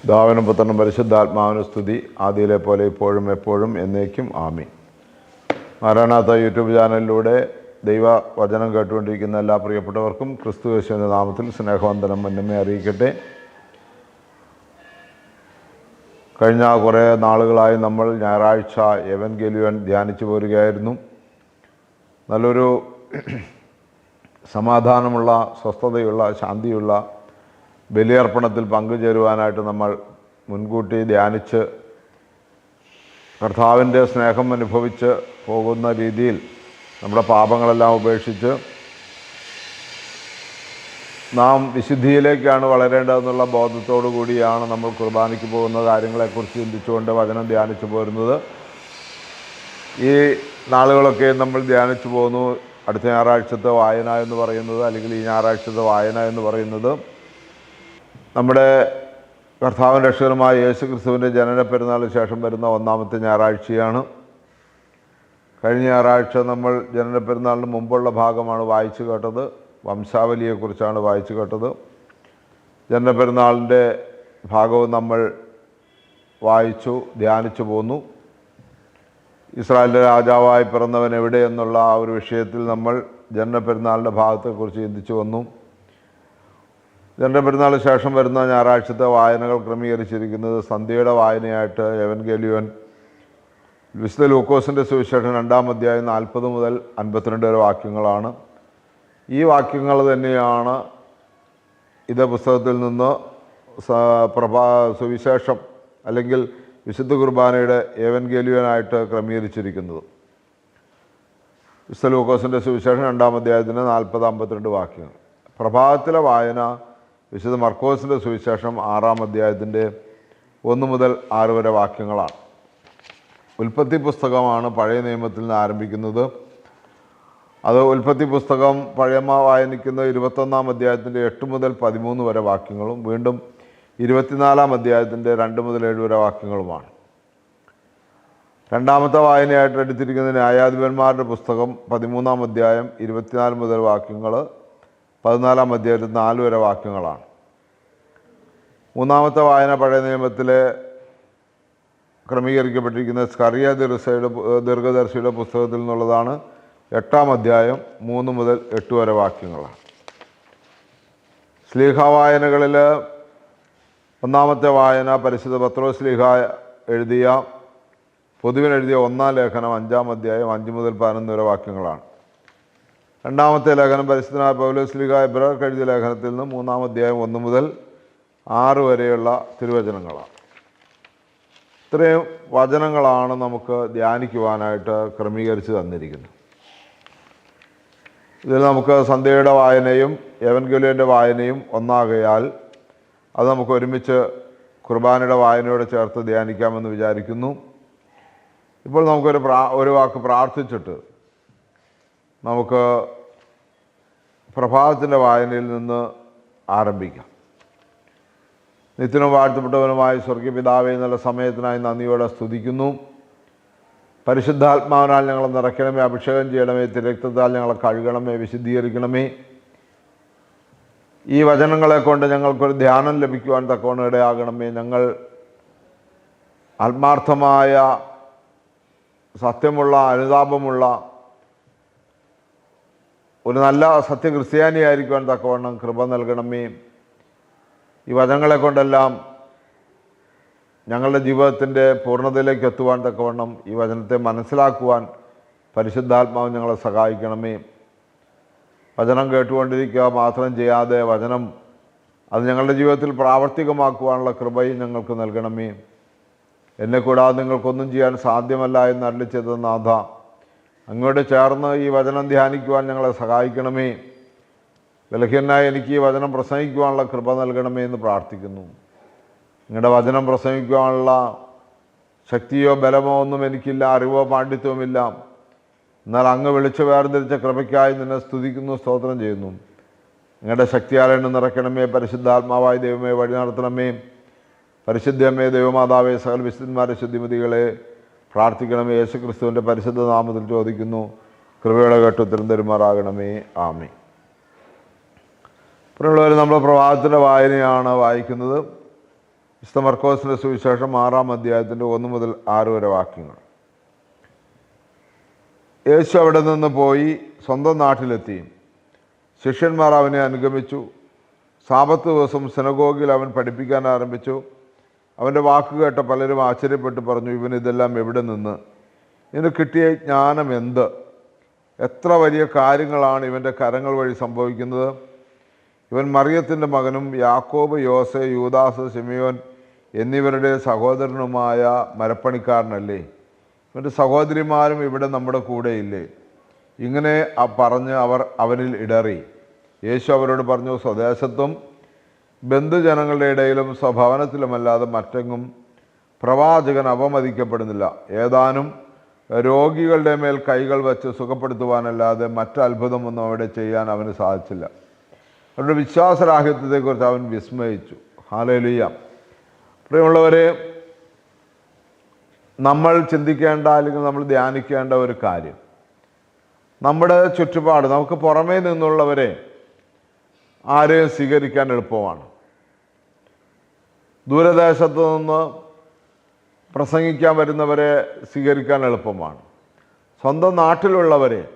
പിതാവിനും പുത്രനും പരിശുദ്ധാത്മാവിന് സ്തുതി. ആദ്യയിലെ പോലെ ഇപ്പോഴും എപ്പോഴും എന്നേക്കും ആമി മാരാണാത്ത യൂട്യൂബ് ചാനലിലൂടെ ദൈവ വചനം കേട്ടുകൊണ്ടിരിക്കുന്ന എല്ലാ പ്രിയപ്പെട്ടവർക്കും ക്രിസ്തു യേശുവിന്റെ നാമത്തിൽ സ്നേഹവന്ദനം മുന്നമേ അറിയിക്കട്ടെ. കഴിഞ്ഞ കുറേ നാളുകളായി നമ്മൾ ഞായറാഴ്ച എവൻ ഗെലുവൻ ധ്യാനിച്ചു പോരുകയായിരുന്നു. നല്ലൊരു സമാധാനമുള്ള സ്വസ്ഥതയുള്ള ശാന്തിയുള്ള ബലിയർപ്പണത്തിൽ പങ്കുചേരുവാനായിട്ട് നമ്മൾ മുൻകൂട്ടി ധ്യാനിച്ച് കർത്താവിന്റെ സ്നേഹം അനുഭവിച്ച് പോകുന്ന രീതിയിൽ നമ്മുടെ പാപങ്ങളെല്ലാം ഉപേക്ഷിച്ച് നാം വിശുദ്ധിയിലേക്കാണ് വളരേണ്ടതെന്നുള്ള ബോധത്തോടു കൂടിയാണ് നമ്മൾ കുർബാനയ്ക്ക് പോകുന്ന കാര്യങ്ങളെക്കുറിച്ച് ചിന്തിച്ചുകൊണ്ട് വചനം ധ്യാനിച്ചു പോരുന്നത്. ഈ നാളുകളൊക്കെ നമ്മൾ ധ്യാനിച്ചു പോകുന്നു. അടുത്ത ഞായറാഴ്ചത്തെ വായന എന്ന് പറയുന്നത് അല്ലെങ്കിൽ ഈ ഞായറാഴ്ചത്തെ വായന എന്ന് പറയുന്നത് നമ്മുടെ കർത്താവൻ രക്ഷകനുമായ യേശു ക്രിസ്തുവിന്റെ ജനന പെരുന്നാളിന് ശേഷം വരുന്ന ഒന്നാമത്തെ ഞായറാഴ്ചയാണ്. കഴിഞ്ഞ ഞായറാഴ്ച നമ്മൾ ജനന പെരുന്നാളിന് മുമ്പുള്ള ഭാഗമാണ് വായിച്ചു കേട്ടത്. വംശാവലിയെക്കുറിച്ചാണ് വായിച്ചു കേട്ടത്. ജനന പെരുന്നാളിന്റെ ഭാഗവും നമ്മൾ വായിച്ചു ധ്യാനിച്ചു പോന്നു. ഇസ്രായേലിന്റെ രാജാവായി പിറന്നവൻ എവിടെ എന്നുള്ള ആ ഒരു വിഷയത്തിൽ നമ്മൾ ജനന പെരുന്നാളിന്റെ ഭാഗത്തെക്കുറിച്ച് ചിന്തിച്ചു വന്നു. ജനന പെരുന്നാളിന് ശേഷം വരുന്ന ഞായറാഴ്ചത്തെ വായനകൾ ക്രമീകരിച്ചിരിക്കുന്നത് സന്ധ്യയുടെ വായനയായിട്ട് എവൻ ഗലിയോൻ വിശുദ്ധ ലൂക്കോസിന്റെ സുവിശേഷം രണ്ടാം അധ്യായം നാൽപ്പത് മുതൽ അൻപത്തിരണ്ട് വരെ വാക്യങ്ങളാണ്. ഈ വാക്യങ്ങൾ തന്നെയാണ് ഇത് പുസ്തകത്തിൽ നിന്ന് പ്രഭാ സുവിശേഷം അല്ലെങ്കിൽ വിശുദ്ധ കുർബാനയുടെ ഏവൻഗേലിയനായിട്ട് ക്രമീകരിച്ചിരിക്കുന്നത്. വിശുദ്ധ ലൂക്കോസിന്റെ സുവിശേഷം രണ്ടാം അധ്യായത്തിന് നാൽപ്പത് അമ്പത്തിരണ്ട് വാക്യങ്ങൾ. പ്രഭാതത്തിലെ വായന വിശുദ്ധ മർക്കോസിന്റെ സുവിശേഷം ആറാം അധ്യായത്തിന്റെ ഒന്ന് മുതൽ ആറ് വരെ വാക്യങ്ങളാണ്. ഉൽപ്പത്തി പുസ്തകമാണ് പഴയ നിയമത്തിൽ നിന്ന് ആരംഭിക്കുന്നത്. അത് ഉൽപ്പത്തി പുസ്തകം പഴയമ വായനിക്കുന്ന ഇരുപത്തൊന്നാം അധ്യായത്തിന്റെ എട്ട് മുതൽ പതിമൂന്ന് വരെ വാക്യങ്ങളും വീണ്ടും ഇരുപത്തിനാലാം അധ്യായത്തിന്റെ രണ്ട് മുതൽ ഏഴ് വരെ വാക്യങ്ങളുമാണ്. രണ്ടാമത്തെ വായനയായിട്ട് എടുത്തിരിക്കുന്ന ന്യായാധിപന്മാരുടെ പുസ്തകം പതിമൂന്നാം അധ്യായം ഇരുപത്തിനാല് മുതൽ വാക്യങ്ങൾ പതിനാലാം അധ്യായത്തിൽ നാല് വരെ വാക്യങ്ങളാണ്. മൂന്നാമത്തെ വായന പഴയ നിയമത്തിൽ ക്രമീകരിക്കപ്പെട്ടിരിക്കുന്ന സ്കറിയ ദിർസയുടെ ദീർഘദർശിയുടെ പുസ്തകത്തിൽ നിന്നുള്ളതാണ് എട്ടാം അധ്യായം മൂന്ന് മുതൽ എട്ട് വരെ വാക്യങ്ങളാണ്. സ്ലീഹ വായനകളിൽ ഒന്നാമത്തെ വായന പരിശുദ്ധ പത്രോ സ്ലീഹ എഴുതിയ പൊതുവിനെഴുതിയ ഒന്നാം ലേഖനം അഞ്ചാം അധ്യായം അഞ്ച് മുതൽ പതിനൊന്ന് വരെ വാക്യങ്ങളാണ്. രണ്ടാമത്തെ ലേഖനം പരിശുദ്ധനായ പൗലോസ് ലീഗ എബ്രാർക്ക് എഴുതിയ ലേഖനത്തിൽ നിന്ന് മൂന്നാം അധ്യായം ഒന്ന് മുതൽ ആറ് വരെയുള്ള തിരുവചനങ്ങളാണ്. ഇത്രയും വചനങ്ങളാണ് നമുക്ക് ധ്യാനിക്കുവാനായിട്ട് ക്രമീകരിച്ച് തന്നിരിക്കുന്നത്. ഇതിൽ നമുക്ക് സന്ധ്യയുടെ വായനയും എവൻഗുലിയന്റെ വായനയും ഒന്നാകയാൽ അത് നമുക്ക് ഒരുമിച്ച് കുർബാനയുടെ വായനയോട് ചേർത്ത് ധ്യാനിക്കാമെന്ന് വിചാരിക്കുന്നു. ഇപ്പോൾ നമുക്കൊരു പ്രാ ഒരു വാക്ക് പ്രാർത്ഥിച്ചിട്ട് നമുക്ക് പ്രഭാതത്തിന്റെ വായനയിൽ നിന്ന് ആരംഭിക്കാം. നിത്യനും വാഴ്ത്തപ്പെട്ടവനുമായ സ്വർഗീയ പിതാവേ എന്നുള്ള സമയത്തിനായി നന്ദിയോടെ സ്തുതിക്കുന്നു. പരിശുദ്ധാത്മാവിനാൽ ഞങ്ങളെ നിറയ്ക്കണമേ അഭിഷേകം ചെയ്യണമേ തിരക്തത്താൽ ഞങ്ങളെ കഴുകണമേ വിശുദ്ധീകരിക്കണമേ. ഈ വചനങ്ങളെ കൊണ്ട് ഞങ്ങൾക്കൊരു ധ്യാനം ലഭിക്കുവാൻ തക്കവണ്ണം ഇടയാകണമേ ഞങ്ങൾ ആത്മാർത്ഥമായ സത്യമുള്ള അനുതാപമുള്ള ഒരു നല്ല സത്യ ക്രിസ്ത്യാനിയായിരിക്കുവാൻ തക്കവണ്ണം കൃപ നൽകണമേ. ഈ വചനങ്ങളെ കൊണ്ടെല്ലാം ഞങ്ങളുടെ ജീവിതത്തിന്റെ പൂർണതയിലേക്ക് എത്തുവാൻ തക്കവണ്ണം ഈ വചനത്തെ മനസ്സിലാക്കുവാൻ പരിശുദ്ധാത്മാവ് ഞങ്ങളെ സഹായിക്കണമേ. വചനം കേട്ടുകൊണ്ടിരിക്കുക മാത്രം ചെയ്യാതെ വചനം അത് ഞങ്ങളുടെ ജീവിതത്തിൽ പ്രാവർത്തികമാക്കുവാനുള്ള കൃപയും ഞങ്ങൾക്ക് നൽകണമേ. എന്നെ കൂടാതെ നിങ്ങൾക്കൊന്നും ചെയ്യാൻ സാധ്യമല്ല എന്ന് അരളി നാഥ. അങ്ങോട്ട് ചേർന്ന് ഈ വചനം ധ്യാനിക്കുവാൻ ഞങ്ങളെ സഹായിക്കണമേ. ബലഹീനായി എനിക്ക് ഈ വചനം പ്രസംഗിക്കുവാനുള്ള കൃപ നൽകണമേ എന്ന് പ്രാർത്ഥിക്കുന്നു. നിങ്ങളുടെ വചനം പ്രസംഗിക്കുവാനുള്ള ശക്തിയോ ബലമോ ഒന്നും എനിക്കില്ല അറിവോ പാണ്ഡിത്യവുമില്ല. എന്നാൽ അങ്ങ് വിളിച്ചു വേർതിരിച്ച കൃപയ്ക്കായി നിന്നെ സ്തുതിക്കുന്നു സ്തോത്രം ചെയ്യുന്നു. നിങ്ങളുടെ ശക്തിയാലയണം നിറയ്ക്കണമേ പരിശുദ്ധാത്മാവായ ദൈവമേ വഴി നടത്തണമേ. പരിശുദ്ധമേ ദൈവമാതാവേ സകൽ വിശുദ്ധന്മാരെ ശുദ്ധിമതികളെ പ്രാർത്ഥിക്കണമേ യേശു ക്രിസ്തുവിന്റെ പരിശുദ്ധ നാമത്തിൽ ചോദിക്കുന്നു. കൃപയുടെ കേട്ട് ഉത്തരം തരുമാറാകണമേ. ആമി പ്രിയമുള്ളവർ നമ്മൾ പ്രഭാതത്തിന്റെ വായനയാണ് വായിക്കുന്നത്. വിശുദ്ധ മർക്കോസിന്റെ സുവിശേഷം ആറാം അധ്യായത്തിന്റെ ഒന്ന് മുതൽ ആറ് വരെ വാക്യങ്ങൾ. യേശു അവിടെ നിന്ന് പോയി സ്വന്തം നാട്ടിലെത്തി. ശിഷ്യന്മാർ അവനെ അനുഗമിച്ചു. സാപത്ത് ദിവസം സിനഗോഗിൽ അവൻ പഠിപ്പിക്കാൻ ആരംഭിച്ചു. അവന്റെ വാക്ക് കേട്ട പലരും ആശ്ചര്യപ്പെട്ട് പറഞ്ഞു ഇവൻ ഇതെല്ലാം എവിടെ നിന്ന്? ഇതിന് കിട്ടിയ ജ്ഞാനം എന്ത്? എത്ര വലിയ കാര്യങ്ങളാണ് ഇവന്റെ കരങ്ങൾ വഴി സംഭവിക്കുന്നത്? ഇവൻ മറിയത്തിന്റെ മകനും യാക്കോബ് യോസെ യൂദാസ് സിമിയോൻ എന്നിവരുടെ സഹോദരനുമായ മരപ്പണിക്കാരനല്ലേ? ഇവന്റെ സഹോദരിമാരും ഇവിടെ നമ്മുടെ കൂടെയില്ലേ? ഇങ്ങനെ പറഞ്ഞ് അവർ അവനിൽ ഇടറി. യേശു അവരോട് പറഞ്ഞു സ്വദേശത്തും ബന്ധുജനങ്ങളുടെ ഇടയിലും സ്വഭവനത്തിലുമല്ലാതെ മറ്റെങ്ങും പ്രവാചകൻ അപമതിക്കപ്പെടുന്നില്ല ഏതാനും രോഗികളുടെ മേൽ കൈകൾ വച്ച് സുഖപ്പെടുത്തുവാനല്ലാതെ മറ്റത്ഭുതമൊന്നും അവിടെ ചെയ്യാൻ അവന് സാധിച്ചില്ല. അവരുടെ വിശ്വാസരാഹിത്യത്തെക്കുറിച്ച് അവൻ വിസ്മയിച്ചു. ഹാലേലുയ്യ പ്രിയമുള്ളവരെ നമ്മൾ ചിന്തിക്കേണ്ട അല്ലെങ്കിൽ നമ്മൾ ധ്യാനിക്കേണ്ട ഒരു കാര്യം. നമ്മുടെ ചുറ്റുപാട് നമുക്ക് പുറമേ നിന്നുള്ളവരെ ആരെയും സ്വീകരിക്കാൻ എളുപ്പമാണ്. ദൂരദേശത്ത് നിന്ന് പ്രസംഗിക്കാൻ വരുന്നവരെ സ്വീകരിക്കാൻ എളുപ്പമാണ്. സ്വന്തം നാട്ടിലുള്ളവരെ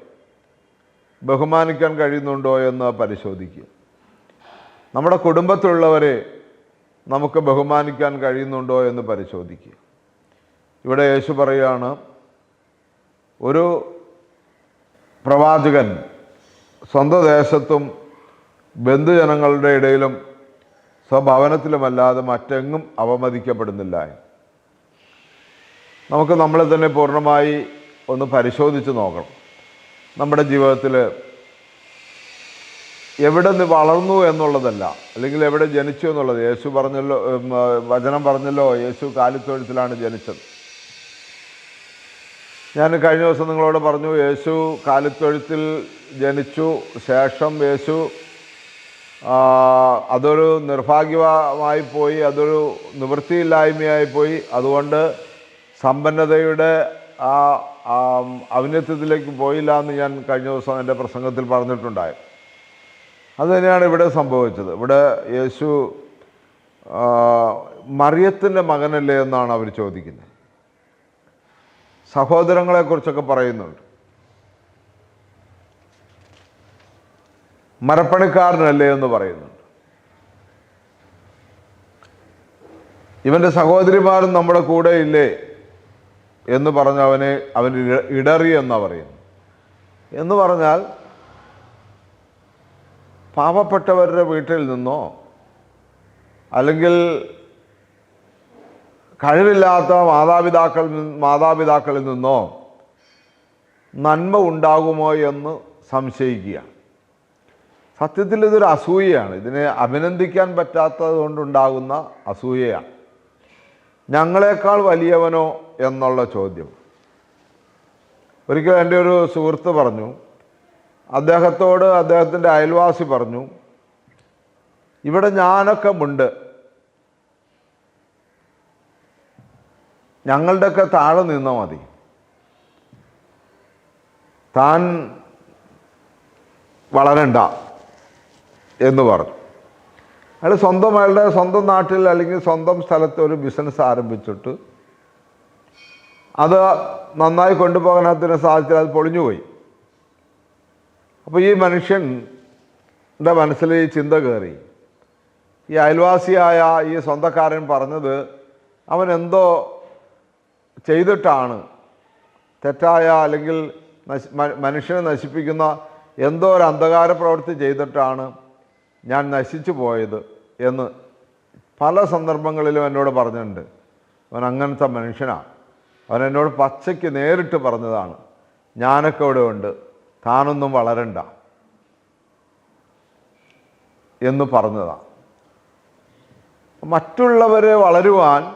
ബഹുമാനിക്കാൻ കഴിയുന്നുണ്ടോ എന്ന് പരിശോധിക്കുക. നമ്മുടെ കുടുംബത്തിലുള്ളവരെ നമുക്ക് ബഹുമാനിക്കാൻ കഴിയുന്നുണ്ടോ എന്ന് പരിശോധിക്കുക. ഇവിടെ യേശു പറയുകയാണ് ഒരു പ്രവാചകൻ സ്വന്തം ദേശത്തും ബന്ധുജനങ്ങളുടെ ഇടയിലും സ്വഭവനത്തിലുമല്ലാതെ മറ്റെങ്ങും അവമതിക്കപ്പെടുന്നില്ല. നമുക്ക് നമ്മളെ തന്നെ പൂർണമായി ഒന്ന് പരിശോധിച്ച് നോക്കണം. നമ്മുടെ ജീവിതത്തിൽ എവിടെ നിന്ന് വളർന്നു എന്നുള്ളതല്ല അല്ലെങ്കിൽ എവിടെ ജനിച്ചു എന്നുള്ളത്. യേശു പറഞ്ഞല്ലോ വചനം പറഞ്ഞല്ലോ യേശു കാലിത്തൊഴുത്തിലാണ് ജനിച്ചത്. ഞാൻ കഴിഞ്ഞ ദിവസം നിങ്ങളോട് പറഞ്ഞു യേശു കാലിത്തൊഴുത്തിൽ ജനിച്ചു ശേഷം യേശു അതൊരു നിർഭാഗ്യമായി പോയി അതൊരു നിവൃത്തിയില്ലായ്മയായി പോയി. അതുകൊണ്ട് സമ്പന്നതയുടെ ആ ഔന്നത്യത്തിലേക്ക് പോയില്ല എന്ന് ഞാൻ കഴിഞ്ഞ ദിവസം എന്റെ പ്രസംഗത്തിൽ പറഞ്ഞിട്ടുണ്ടായി. അത് തന്നെയാണ് ഇവിടെ സംഭവിച്ചത്. ഇവിടെ യേശു മറിയത്തിന്റെ മകനല്ലേ എന്നാണ് അവർ ചോദിക്കുന്നത്. സഹോദരങ്ങളെക്കുറിച്ചൊക്കെ പറയുന്നുണ്ട്. മരപ്പണിക്കാരനല്ലേ എന്ന് പറയുന്നുണ്ട്. ഇവന്റെ സഹോദരിമാരും നമ്മുടെ കൂടെ ഇല്ലേ എന്ന് പറഞ്ഞ് അവനെ അവൻ ഇടറി എന്നാണ് പറയുന്നു. എന്ന് പറഞ്ഞാൽ പാവപ്പെട്ടവരുടെ വീട്ടിൽ നിന്നോ അല്ലെങ്കിൽ കഴിവില്ലാത്ത മാതാപിതാക്കൾ മാതാപിതാക്കളിൽ നിന്നോ നന്മ ഉണ്ടാകുമോ എന്ന് സംശയിക്കുക. സത്യത്തിൽ ഇതൊരു അസൂയയാണ്. ഇതിനെ അഭിനന്ദിക്കാൻ പറ്റാത്തത് കൊണ്ടുണ്ടാകുന്ന അസൂയയാണ്. ഞങ്ങളെക്കാൾ വലിയവനോ എന്നുള്ള ചോദ്യം. ഒരിക്കൽ എന്റെ ഒരു സുഹൃത്ത് പറഞ്ഞു. അദ്ദേഹത്തോട് അദ്ദേഹത്തിന്റെ അയൽവാസി പറഞ്ഞു ഇവിടെ ഞാനൊക്കെ ഉണ്ട് ഞങ്ങളുടെയൊക്കെ താഴെ നിന്നാൽ മതി. താൻ വളരണ്ട. എന്ന് പറഞ്ഞു. അയാൾ സ്വന്തം അയാളുടെ സ്വന്തം നാട്ടിൽ അല്ലെങ്കിൽ സ്വന്തം സ്ഥലത്ത് ഒരു ബിസിനസ് ആരംഭിച്ചിട്ട് അത് നന്നായി കൊണ്ടുപോകാനാത്തിന് സാധിച്ചാൽ അത് പൊളിഞ്ഞുപോയി അപ്പോൾ ഈ മനുഷ്യന്റെ മനസ്സിൽ ഈ ചിന്ത കയറി. ഈ അയൽവാസിയായ ഈ സ്വന്തക്കാരൻ പറഞ്ഞത് അവൻ എന്തോ ചെയ്തിട്ടാണ് തെറ്റായ അല്ലെങ്കിൽ മനുഷ്യനെ നശിപ്പിക്കുന്ന എന്തോ ഒരു അന്ധകാര പ്രവൃത്തി ചെയ്തിട്ടാണ് ഞാൻ നശിച്ചു പോയത് എന്ന് പല സന്ദർഭങ്ങളിലും എന്നോട് പറഞ്ഞിട്ടുണ്ട്. അവൻ അങ്ങനത്തെ മനുഷ്യനാണ് അവൻ എന്നോട് പച്ചയ്ക്ക് നേരിട്ട് പറഞ്ഞതാണ്. ഞാനൊക്കെ ഇവിടെ ഉണ്ട്. താനൊന്നും വളരണ്ട എന്ന് പറഞ്ഞതാണ് മറ്റുള്ളവരെ വളരുവാൻ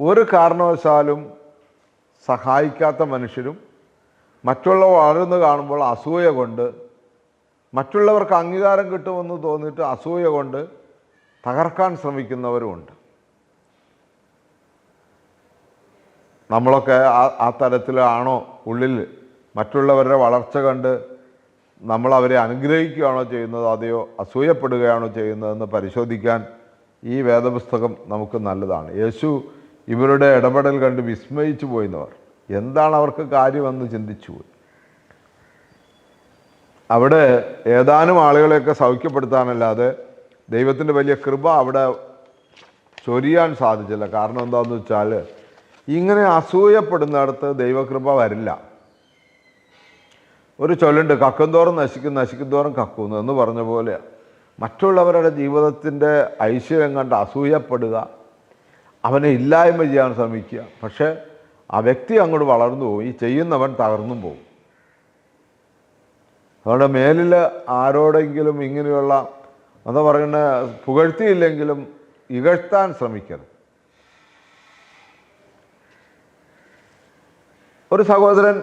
ഒരു കാരണവശാലും സഹായിക്കാത്ത മനുഷ്യരും മറ്റുള്ളവർ വളരുന്നു കാണുമ്പോൾ അസൂയ കൊണ്ട് മറ്റുള്ളവർക്ക് അംഗീകാരം കിട്ടുമെന്ന് തോന്നിയിട്ട് അസൂയ കൊണ്ട് തകർക്കാൻ ശ്രമിക്കുന്നവരുമുണ്ട്. നമ്മളൊക്കെ ആ ആ തരത്തിലാണോ ഉള്ളിൽ മറ്റുള്ളവരുടെ വളർച്ച കണ്ട് നമ്മൾ അവരെ അനുഗ്രഹിക്കുകയാണോ ചെയ്യുന്നത് അതെയോ അസൂയപ്പെടുകയാണോ ചെയ്യുന്നതെന്ന് പരിശോധിക്കാൻ ഈ വേദപുസ്തകം നമുക്ക് നല്ലതാണ്. യേശു ഇവരുടെ ഇടപെടൽ കണ്ട് വിസ്മയിച്ചു പോയിന്നവർ. എന്താണ് അവർക്ക് കാര്യമെന്ന് ചിന്തിച്ചു പോയി? അവിടെ ഏതാനും ആളുകളെയൊക്കെ സൗഖ്യപ്പെടുത്താനല്ലാതെ ദൈവത്തിന്റെ വലിയ കൃപ അവിടെ ചൊരിയാൻ സാധിച്ചില്ല. കാരണം എന്താണെന്ന് വെച്ചാൽ ഇങ്ങനെ അസൂയപ്പെടുന്നിടത്ത് ദൈവകൃപ വരില്ല. ഒരു ചൊല്ലുണ്ട് കക്കുംതോറും നശിക്കും നശിക്കുന്തോറും കക്കുന്നു എന്ന് പറഞ്ഞ പോലെ മറ്റുള്ളവരുടെ ജീവിതത്തിന്റെ ഐശ്വര്യം കണ്ട് അസൂയപ്പെടുക അവനെ ഇല്ലായ്മ ചെയ്യാൻ ശ്രമിക്കുക. പക്ഷേ ആ വ്യക്തി അങ്ങോട്ട് വളർന്നു പോകും ഈ ചെയ്യുന്നവൻ തകർന്നും പോകും. അതുകൊണ്ട് മേലിൽ ആരോടെങ്കിലും ഇങ്ങനെയുള്ള എന്താ പറയുന്ന പുകഴ്ത്തിയില്ലെങ്കിലും ഇകഴ്ത്താൻ ശ്രമിക്കരുത്. ഒരു സഹോദരൻ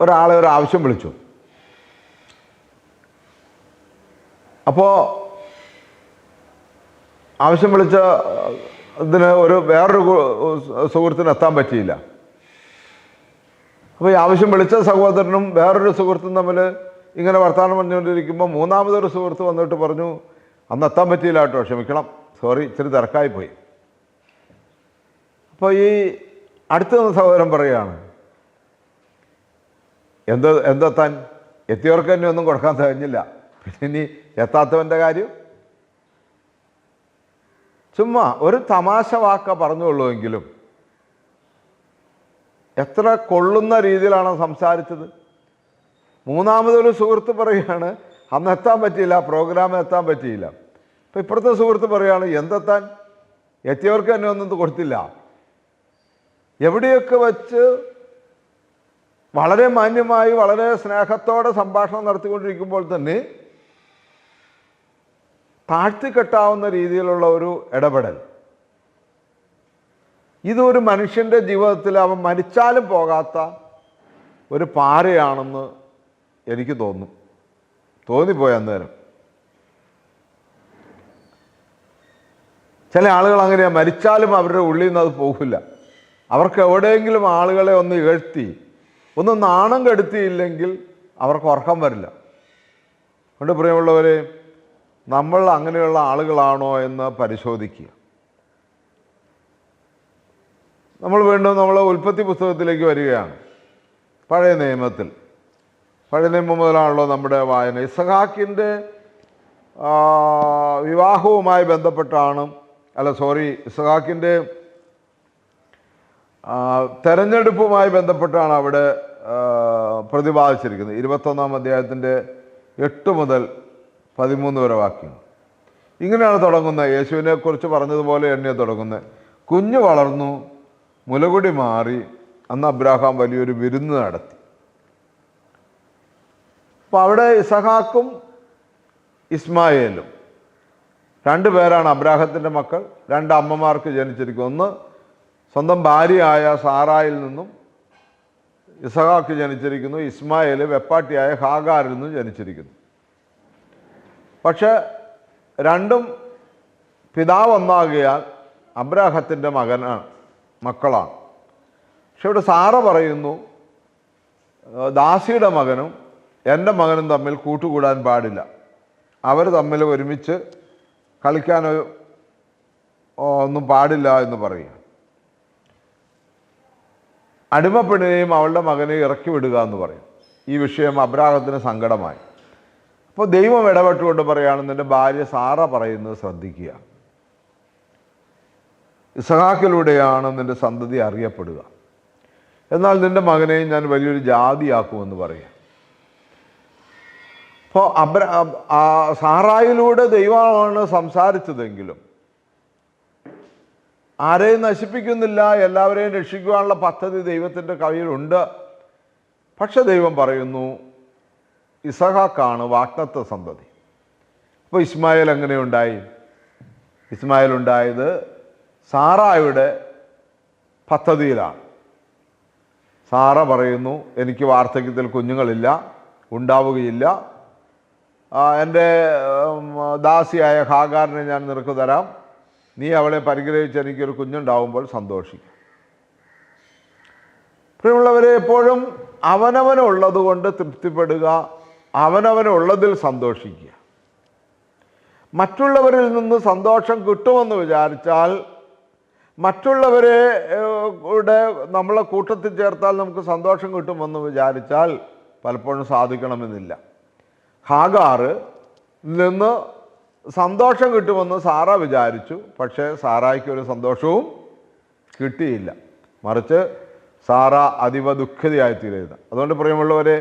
ഒരാളെ ഒരു ആവശ്യം വിളിച്ചു. അപ്പോൾ ആവശ്യം വിളിച്ച ഇതിന് ഒരു വേറൊരു സുഹൃത്തിന് എത്താൻ പറ്റിയില്ല. അപ്പോൾ ഈ ആവശ്യം വിളിച്ച സഹോദരനും വേറൊരു സുഹൃത്തും തമ്മിൽ ഇങ്ങനെ വർത്തമാനം പറഞ്ഞുകൊണ്ടിരിക്കുമ്പോൾ മൂന്നാമതൊരു സുഹൃത്ത് വന്നിട്ട് പറഞ്ഞു അന്ന് എത്താൻ പറ്റിയില്ല കേട്ടോ ക്ഷമിക്കണം. സോറി ഇച്ചിരി തിരക്കായിപ്പോയി. അപ്പോൾ ഈ അടുത്ത സഹോദരൻ പറയുകയാണ് എന്ത് എന്തെത്താൻ? എത്തിയവർക്ക് തന്നെ ഒന്നും കൊടുക്കാൻ തികഞ്ഞില്ല പിന്നെ ഇനി എത്താത്തവന്റെ കാര്യം? ചുമ്മാ ഒരു തമാശ വാക്ക പറഞ്ഞുള്ളൂവെങ്കിലും എത്ര കൊള്ളുന്ന രീതിയിലാണ് സംസാരിച്ചത്? മൂന്നാമതൊരു സുഹൃത്ത് പറയുകയാണ് അന്ന് എത്താൻ പറ്റിയില്ല പ്രോഗ്രാമിൽ എത്താൻ പറ്റിയില്ല. അപ്പം ഇപ്പുറത്തെ സുഹൃത്ത് പറയുകയാണ് എന്തെത്താൻ? എത്തിയവർക്ക് തന്നെ ഒന്നും കൊടുത്തില്ല. എവിടെയൊക്കെ വച്ച് വളരെ മാന്യമായി വളരെ സ്നേഹത്തോടെ സംഭാഷണം നടത്തിക്കൊണ്ടിരിക്കുമ്പോൾ തന്നെ താഴ്ത്തിക്കെട്ടാവുന്ന രീതിയിലുള്ള ഒരു ഇടപെടൽ. ഇതൊരു മനുഷ്യന്റെ ജീവിതത്തിൽ അവൻ മരിച്ചാലും പോകാത്ത ഒരു പാരയാണെന്ന് എനിക്ക് തോന്നും. തോന്നിപ്പോയി അന്നേരം. ചില ആളുകൾ അങ്ങനെയാണ് മരിച്ചാലും അവരുടെ ഉള്ളിൽ നിന്ന് അത് പോകില്ല. അവർക്ക് എവിടെയെങ്കിലും ആളുകളെ ഒന്ന് ഇകഴ്ത്തി ഒന്ന് നാണം കെടുത്തിയില്ലെങ്കിൽ അവർക്ക് ഉറക്കം വരില്ല. കൊണ്ട് പ്രിയമുള്ളവരെ നമ്മൾ അങ്ങനെയുള്ള ആളുകളാണോ എന്ന് പരിശോധിക്കുക. നമ്മൾ വീണ്ടും നമ്മൾ ഉൽപ്പത്തി പുസ്തകത്തിലേക്ക് വരികയാണ്. പഴയ നിയമത്തിൽ. പഴയ നിയമം മുതലാണല്ലോ നമ്മുടെ വായന. ഇസഹാക്കിന്റെ വിവാഹവുമായി ബന്ധപ്പെട്ടാണ് അല്ല സോറി ഇസഹാക്കിന്റെ തെരഞ്ഞെടുപ്പുമായി ബന്ധപ്പെട്ടാണ് അവിടെ പ്രതിപാദിച്ചിരിക്കുന്നത്. ഇരുപത്തൊന്നാം അധ്യായത്തിന്റെ എട്ട് മുതൽ പതിമൂന്ന് വരെ വാക്യം. ഇങ്ങനെയാണ് തുടങ്ങുന്നത്. യേശുവിനെ കുറിച്ച് പറഞ്ഞതുപോലെ എന്നെ തുടങ്ങുന്നത്. കുഞ്ഞു വളർന്നു മുലകുടി മാറി അന്ന് അബ്രാഹാം വലിയൊരു വിരുന്ന് നടത്തി. അപ്പോൾ അവിടെ ഇസഹാക്കും ഇസ്മായേലും രണ്ട് പേരാണ് അബ്രാഹത്തിന്റെ മക്കൾ രണ്ട് അമ്മമാർക്ക് ജനിച്ചിരിക്കുന്നത് ഒന്ന് സ്വന്തം ഭാര്യയായ സാറായിൽ നിന്നും ഇസഹാക്ക് ജനിച്ചിരിക്കുന്നു ഇസ്മായേൽ വെപ്പാട്ടിയായ ഹാഗാറിൽ നിന്നും ജനിച്ചിരിക്കുന്നു. പക്ഷെ രണ്ടും പിതാവ് ഒന്നാകിയാൽ അബ്രാഹത്തിന്റെ മകനാണ്. മക്കളാണ്. പക്ഷെ ഇവിടെ സാറ പറയുന്നു ദാസിയുടെ മകനും എന്റെ മകനും തമ്മിൽ കൂട്ടുകൂടാൻ പാടില്ല. അവർ തമ്മിൽ ഒരുമിച്ച് കളിക്കാൻ ഒന്നും പാടില്ല എന്ന് പറയുക അടിമപ്പെണ്ണിനെയും അവളുടെ മകനെയും ഇറക്കി വിടുക എന്ന് പറയും. ഈ വിഷയം അബ്രാഹത്തിന് സങ്കടമായി. അപ്പോൾ ദൈവം ഇടപെട്ടുകൊണ്ട് പറയുകയാണ് എന്റെ ഭാര്യ സാറ പറയുന്നത് ശ്രദ്ധിക്കുക. ഇസഹാക്കിലൂടെയാണ് നിന്റെ സന്തതി അറിയപ്പെടുക. എന്നാൽ നിന്റെ മകനെ ഞാൻ വലിയൊരു ജാതിയാക്കുമെന്ന് പറയാം. അപ്പോൾ അബ്ര സാറായിലൂടെ ദൈവമാണ് സംസാരിച്ചതെങ്കിലും ആരെയും നശിപ്പിക്കുന്നില്ല എല്ലാവരെയും രക്ഷിക്കുവാനുള്ള പദ്ധതി ദൈവത്തിന്റെ കയ്യിലുണ്ട്. പക്ഷെ ദൈവം പറയുന്നു ഇസഹാക്കാണ് വാഗ്ദത്ത സന്തതി. അപ്പോൾ ഇസ്മായിൽ എങ്ങനെ ഉണ്ടായി ഇസ്മായിൽ ഉണ്ടായത് സാറായുടെ പദ്ധതിയിലാണ്. സാറ പറയുന്നു എനിക്ക് വാർദ്ധക്യത്തിൽ കുഞ്ഞുങ്ങളില്ല ഉണ്ടാവുകയില്ല. എന്റെ ദാസിയായ ഹാഗാറിനെ ഞാൻ നിനക്ക് തരാം. നീ അവളെ പരിഗ്രഹിച്ച് എനിക്കൊരു കുഞ്ഞുണ്ടാവുമ്പോൾ സന്തോഷിക്കും. പ്രിയമുള്ളവരെ എപ്പോഴും അവനവനുള്ളത് കൊണ്ട് തൃപ്തിപ്പെടുക അവനവനുള്ളതിൽ സന്തോഷിക്കുക. മറ്റുള്ളവരിൽ നിന്ന് സന്തോഷം കിട്ടുമെന്ന് വിചാരിച്ചാൽ മറ്റുള്ളവരെ നമ്മളെ കൂട്ടത്തിൽ ചേർത്താൽ നമുക്ക് സന്തോഷം കിട്ടുമെന്ന് വിചാരിച്ചാൽ പലപ്പോഴും സാധിക്കണമെന്നില്ല. ഹാഗാറ് നിന്ന് സന്തോഷം കിട്ടുമെന്ന് സാറ വിചാരിച്ചു പക്ഷേ സാറായ്ക്ക് ഒരു സന്തോഷവും കിട്ടിയില്ല. മറിച്ച് സാറ അതീവ ദുഃഖിതയായി തീരുന്നത് അതുകൊണ്ട് പ്രിയമുള്ളവരെ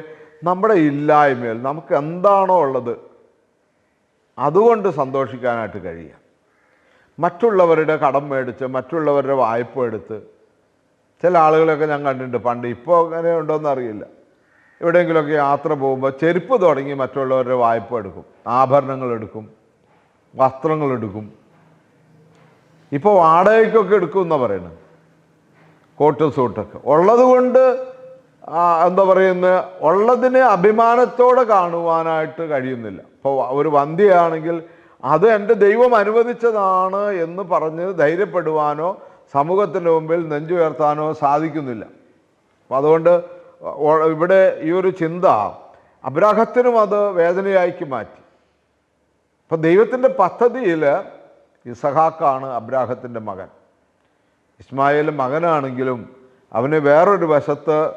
നമ്മുടെ ഇല്ലായ്മയിൽ നമുക്ക് എന്താണോ ഉള്ളത് അതുകൊണ്ട് സന്തോഷിക്കാനായിട്ട് കഴിയുക. മറ്റുള്ളവരുടെ കടം മേടിച്ച് മറ്റുള്ളവരുടെ വായ്പ എടുത്ത്. ചില ആളുകളെയൊക്കെ ഞാൻ കണ്ടിട്ടുണ്ട്. പണ്ട് ഇപ്പോൾ അങ്ങനെ ഉണ്ടോയെന്ന് അറിയില്ല. എവിടെയെങ്കിലുമൊക്കെ യാത്ര പോകുമ്പോൾ ചെരുപ്പ് തുടങ്ങി മറ്റുള്ളവരുടെ വായ്പ എടുക്കും. ആഭരണങ്ങൾ എടുക്കും വസ്ത്രങ്ങൾ എടുക്കും. ഇപ്പോൾ വാടകയ്ക്കൊക്കെ എടുക്കും എന്നാണ് പറയുന്നത് കോട്ടും സൂട്ടൊക്കെ. ഉള്ളത് കൊണ്ട് എന്താ പറയുന്നത് ഉള്ളതിനെ അഭിമാനത്തോടെ കാണുവാനായിട്ട് കഴിയുന്നില്ല. ഇപ്പോൾ ഒരു വന്ധ്യയാണെങ്കിൽ അത് എന്റെ ദൈവം അനുവദിച്ചതാണ് എന്ന് പറഞ്ഞ് ധൈര്യപ്പെടുവാനോ സമൂഹത്തിന്റെ മുമ്പിൽ നെഞ്ചുയർത്താനോ സാധിക്കുന്നില്ല. അപ്പം അതുകൊണ്ട് ഇവിടെ ഈ ഒരു ചിന്ത അബ്രാഹത്തിനും അത് വേദനയാക്കി മാറ്റി. അപ്പം ദൈവത്തിന്റെ പദ്ധതിയിൽ ഇസഹാക്കാണ് അബ്രാഹത്തിന്റെ മകൻ. ഇസ്മായേൽ മകനാണെങ്കിലും അവനെ വേറൊരു വശത്ത്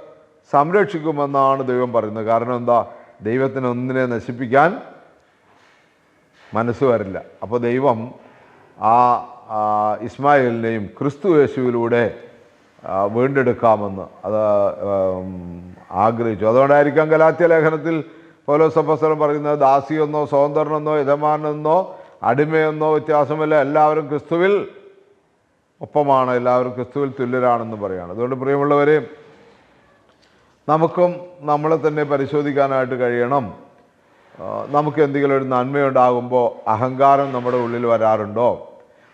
സംരക്ഷിക്കുമെന്നാണ് ദൈവം പറയുന്നത്. കാരണം എന്താ? ദൈവത്തിന് ഒന്നിനെ നശിപ്പിക്കാൻ മനസ്സ് വരില്ല. അപ്പോൾ ദൈവം ആ ഇസ്മായിലിനെയും ക്രിസ്തു യേശുവിലൂടെ വീണ്ടെടുക്കാമെന്ന് അത് ആഗ്രഹിച്ചു. അതുകൊണ്ടായിരിക്കാം ഗലാത്യ ലേഖനത്തിൽ പൗലോസപ്പസ്വലം പറയുന്നത് ദാസിയെന്നോ സ്വതന്ത്രനെന്നോ യജമാനെന്നോ അടിമയെന്നോ വ്യത്യാസമില്ല. എല്ലാവരും ക്രിസ്തുവിൽ ഒപ്പമാണ്. എല്ലാവരും ക്രിസ്തുവിൽ തുല്യരാണെന്ന് പറയുകയാണ് അതുകൊണ്ട് പ്രിയമുള്ളവരെ നമുക്കും നമ്മളെ തന്നെ പരിശോധിക്കാനായിട്ട് കഴിയണം. നമുക്ക് എന്തെങ്കിലും ഒരു നന്മയുണ്ടാകുമ്പോൾ അഹങ്കാരം നമ്മുടെ ഉള്ളിൽ വരാറുണ്ടോ?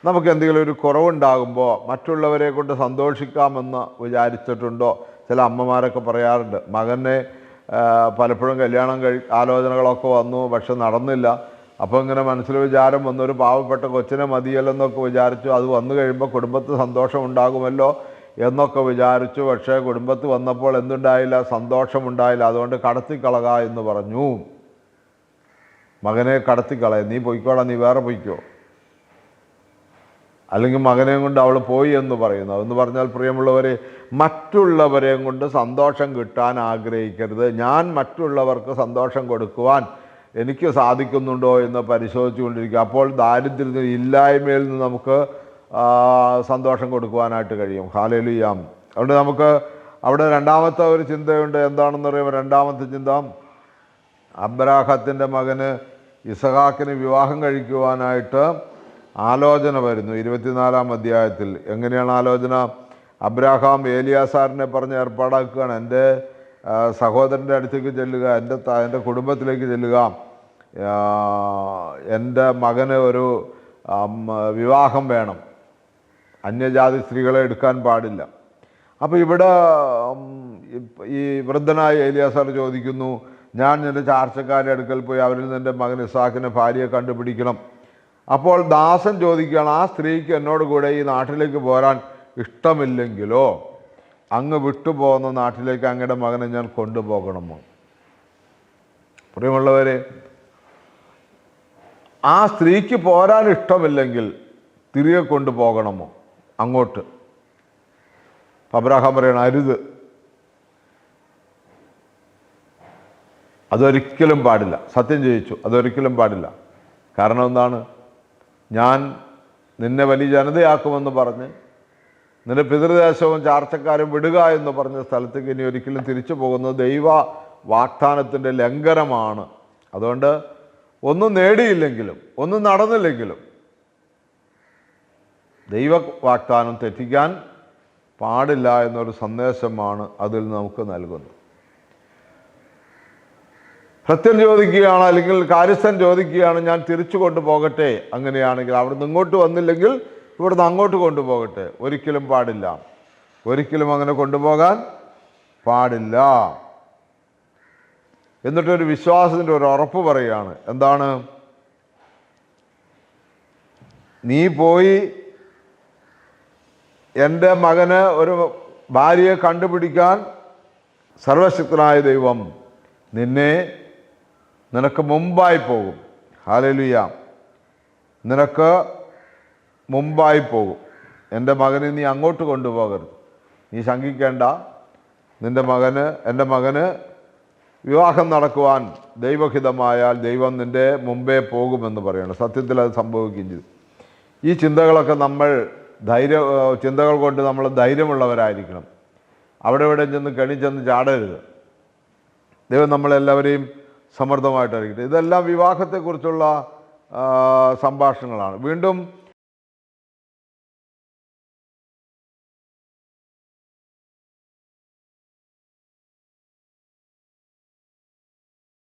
നമുക്ക് എന്തെങ്കിലും ഒരു കുറവുണ്ടാകുമ്പോൾ മറ്റുള്ളവരെ കൊണ്ട് സന്തോഷിക്കാമെന്ന് വിചാരിച്ചിട്ടുണ്ടോ? ചില അമ്മമാരൊക്കെ പറയാറുണ്ട് മകനെ പലപ്പോഴും കല്യാണം കഴി ആലോചനകളൊക്കെ വന്നു പക്ഷെ നടന്നില്ല. അപ്പോൾ ഇങ്ങനെ മനസ്സിൽ വിചാരം വന്നു ഒരു പാവപ്പെട്ട കൊച്ചിനെ മതിയല്ലെന്നൊക്കെ വിചാരിച്ചു അത് വന്നു കഴിയുമ്പോൾ കുടുംബത്തിൽ സന്തോഷം ഉണ്ടാകുമല്ലോ? എന്നൊക്കെ വിചാരിച്ചു പക്ഷേ കുടുംബത്ത് വന്നപ്പോൾ എന്തുണ്ടായില്ല? സന്തോഷമുണ്ടായില്ല. അതുകൊണ്ട് കടത്തിക്കളക എന്ന് പറഞ്ഞു. മകനെ കടത്തിക്കളയ നീ പൊയ്ക്കോടാ നീ വേറെ പൊയ്ക്കോ. അല്ലെങ്കിൽ മകനെ കൊണ്ട് അവൾ പോയി എന്ന് പറയുന്നു. അതെന്ന് പറഞ്ഞാൽ പ്രിയമുള്ളവരെ മറ്റുള്ളവരെയും കൊണ്ട് സന്തോഷം കിട്ടാൻ ആഗ്രഹിക്കരുത്. ഞാൻ മറ്റുള്ളവർക്ക് സന്തോഷം കൊടുക്കുവാൻ എനിക്ക് സാധിക്കുന്നുണ്ടോ എന്ന് പരിശോധിച്ചുകൊണ്ടിരിക്കുക. അപ്പോൾ ദാരിദ്ര്യത്തിൽ ഇല്ലായ്മയിൽ നിന്ന് നമുക്ക് സന്തോഷം കൊടുക്കുവാനായിട്ട് കഴിയും. ഹാലേലുയാം. അതുകൊണ്ട് നമുക്ക് അവിടെ രണ്ടാമത്തെ ഒരു ചിന്തയുണ്ട്. എന്താണെന്ന് പറയുമ്പോൾ രണ്ടാമത്തെ ചിന്ത അബ്രാഹത്തിന്റെ മകന് ഇസഹാക്കിന് വിവാഹം കഴിക്കുവാനായിട്ട് ആലോചന വരുന്നു. ഇരുപത്തിനാലാം അധ്യായത്തിൽ എങ്ങനെയാണ് ആലോചന? അബ്രാഹാം ഏലിയാസാറിനെ പറഞ്ഞ് ഏർപ്പാടാക്കുകയാണ്. എന്റെ സഹോദരന്റെ അടുത്തേക്ക് ചെല്ലുക എന്റെ എന്റെ കുടുംബത്തിലേക്ക് ചെല്ലുക. എന്റെ മകന് ഒരു വിവാഹം വേണം. അന്യജാതി സ്ത്രീകളെ എടുക്കാൻ പാടില്ല. അപ്പോൾ ഇവിടെ ഈ വൃദ്ധനായ ഏലിയാസാർ ചോദിക്കുന്നു ഞാൻ നിന്റെ ചാർച്ചക്കാരുടെ അടുക്കൽ പോയി അവരിൽ നിന്ന് എന്റെ മകൻ ഇസാഖിന്റെ ഭാര്യയെ കണ്ടുപിടിക്കണം. അപ്പോൾ ദാസൻ ചോദിക്കുകയാണ് ആ സ്ത്രീക്ക് എന്നോട് കൂടെ ഈ നാട്ടിലേക്ക് പോരാൻ ഇഷ്ടമില്ലെങ്കിലോ? അങ്ങ് വിട്ടുപോകുന്ന നാട്ടിലേക്ക് അങ്ങയുടെ മകനെ ഞാൻ കൊണ്ടുപോകണമോ? പ്രിയമുള്ളവരെ ആ സ്ത്രീക്ക് പോരാൻ ഇഷ്ടമില്ലെങ്കിൽ തിരികെ കൊണ്ടുപോകണമോ? അങ്ങോട്ട്. അബ്രാഹാം പറയണം അരുത്. അതൊരിക്കലും പാടില്ല. സത്യം ചെയ്യിച്ചു അതൊരിക്കലും പാടില്ല. കാരണം എന്താണ്? ഞാൻ നിന്നെ വലിയ ജനതയാക്കുമെന്ന് പറഞ്ഞ് നിന്റെ പിതൃദേശവും ചാർച്ചക്കാരും വിടുക എന്ന് പറഞ്ഞ സ്ഥലത്തേക്ക് ഇനി ഒരിക്കലും തിരിച്ചു പോകുന്നത് ദൈവ വാഗ്ദാനത്തിന്റെ ലംഘനമാണ്. അതുകൊണ്ട് ഒന്നും നേടിയില്ലെങ്കിലും ഒന്നും നടന്നില്ലെങ്കിലും ദൈവ വാഗ്ദാനം തെറ്റിക്കാൻ പാടില്ല എന്നൊരു സന്ദേശമാണ് അതിൽ നമുക്ക് നൽകുന്നത്. ഭൃത്യൻ ചോദിക്കുകയാണ് അല്ലെങ്കിൽ കാര്യസ്ഥൻ ചോദിക്കുകയാണ് ഞാൻ തിരിച്ചു കൊണ്ടുപോകട്ടെ? അങ്ങനെയാണെങ്കിൽ അവിടുന്ന് ഇങ്ങോട്ട് വന്നില്ലെങ്കിൽ ഇവിടുന്ന് അങ്ങോട്ട് കൊണ്ടുപോകട്ടെ. ഒരിക്കലും പാടില്ല. ഒരിക്കലും അങ്ങനെ കൊണ്ടുപോകാൻ പാടില്ല. എന്നിട്ടൊരു വിശ്വാസത്തിന്റെ ഒരു ഉറപ്പ് പറയുകയാണ്. എന്താണ്? നീ പോയി എന്റെ മകന് ഒരു ഭാര്യയെ കണ്ടുപിടിക്കാൻ സർവശക്തനായ ദൈവം നിന്നെ നിനക്ക് മുമ്പായി പോകും. ഹാലലുയ നിനക്ക് മുമ്പായി പോകും. എന്റെ മകനെ നീ അങ്ങോട്ട് കൊണ്ടുപോകരുത്. നീ ശങ്കിക്കേണ്ട. നിന്റെ മകന് എന്റെ മകന് വിവാഹം നടക്കുവാൻ ദൈവഹിതമായാൽ ദൈവം നിന്റെ മുമ്പേ പോകുമെന്ന് പറയണം. സത്യത്തിൽ അത് സംഭവിക്കുകയും ചെയ്തു. ഈ ചിന്തകളൊക്കെ നമ്മൾ ധൈര്യ ചിന്തകൾ കൊണ്ട് നമ്മൾ ധൈര്യമുള്ളവരായിരിക്കണം. അവിടെ ഇവിടെ ചെന്ന് കെണി ചെന്ന് ചാടരുത്. ദൈവം നമ്മളെല്ലാവരെയും സമൃദ്ധമായിട്ടായിരിക്കട്ടെ ഇതെല്ലാം വിവാഹത്തെക്കുറിച്ചുള്ള സംഭാഷണങ്ങളാണ്. വീണ്ടും